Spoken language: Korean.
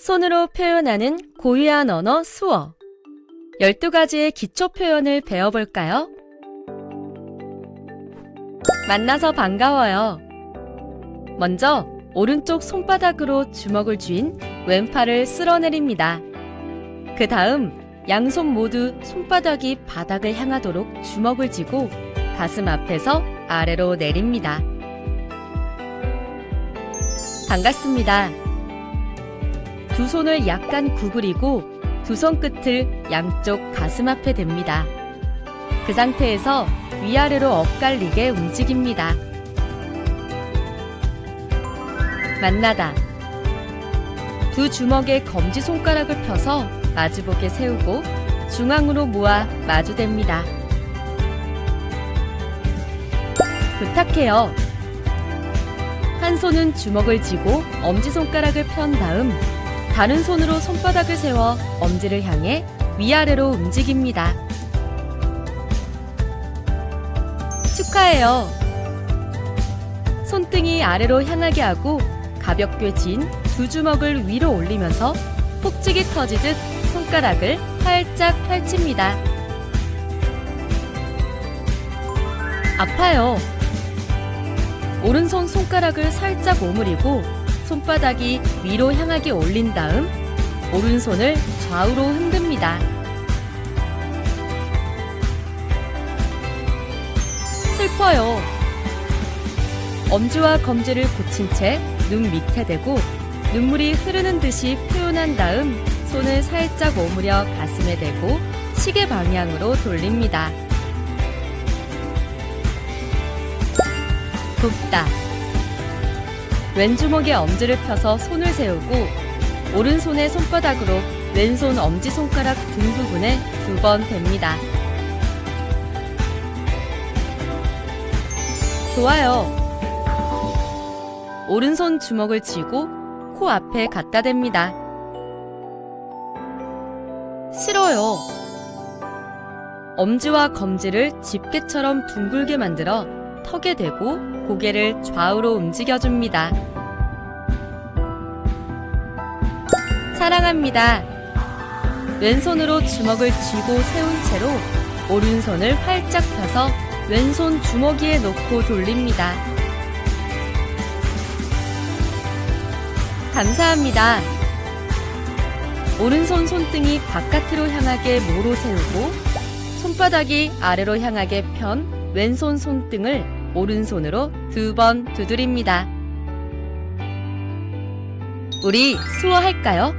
손으로 표현하는 고유한 언어 수어. 12가지의 기초 표현을 배워볼까요? 만나서 반가워요. 먼저 오른쪽 손바닥으로 주먹을 쥔 왼팔을 쓸어내립니다. 그 다음 양손 모두 손바닥이 바닥을 향하도록 주먹을 쥐고 가슴 앞에서 아래로 내립니다. 반갑습니다. 두 손을 약간 구부리고 두 손 끝을 양쪽 가슴 앞에 댑니다. 그 상태에서 위아래로 엇갈리게 움직입니다. 만나다. 두 주먹에 검지 손가락을 펴서 마주보게 세우고 중앙으로 모아 마주댑니다. 부탁해요. 한 손은 주먹을 쥐고 엄지손가락을 편 다음 다른 손으로 손바닥을 세워 엄지를 향해 위아래로 움직입니다. 축하해요. 손등이 아래로 향하게 하고 가볍게 쥔두 주먹을 위로 올리면서 폭죽이 터지듯 손가락을 활짝 펼칩니다. 아파요. 오른손 손가락을 살짝 오므리고 손바닥이 위로 향하게 올린 다음 오른손을 좌우로 흔듭니다. 슬퍼요. 엄지와 검지를 붙인 채눈 밑에 대고 눈물이 흐르는 듯이 표현한 다음 손을 살짝 오므려 가슴에 대고 시계 방향으로 돌립니다. 굽다. 왼주먹에 엄지를 펴서 손을 세우고 오른손의 손바닥으로 왼손 엄지손가락 등 부분에 두 번 댑니다. 좋아요. 오른손 주먹을 쥐고 코 앞에 갖다 댑니다. 싫어요. 엄지와 검지를 집게처럼 둥글게 만들어 턱에 대고 고개를 좌우로 움직여줍니다. 사랑합니다. 왼손으로 주먹을 쥐고 세운 채로 오른손을 활짝 펴서 왼손 주머니에 놓고 돌립니다. 감사합니다. 오른손 손등이 바깥으로 향하게 모로 세우고 손바닥이 아래로 향하게 편 왼손 손등을 오른손으로 두 번 두드립니다. 우리 수어할까요?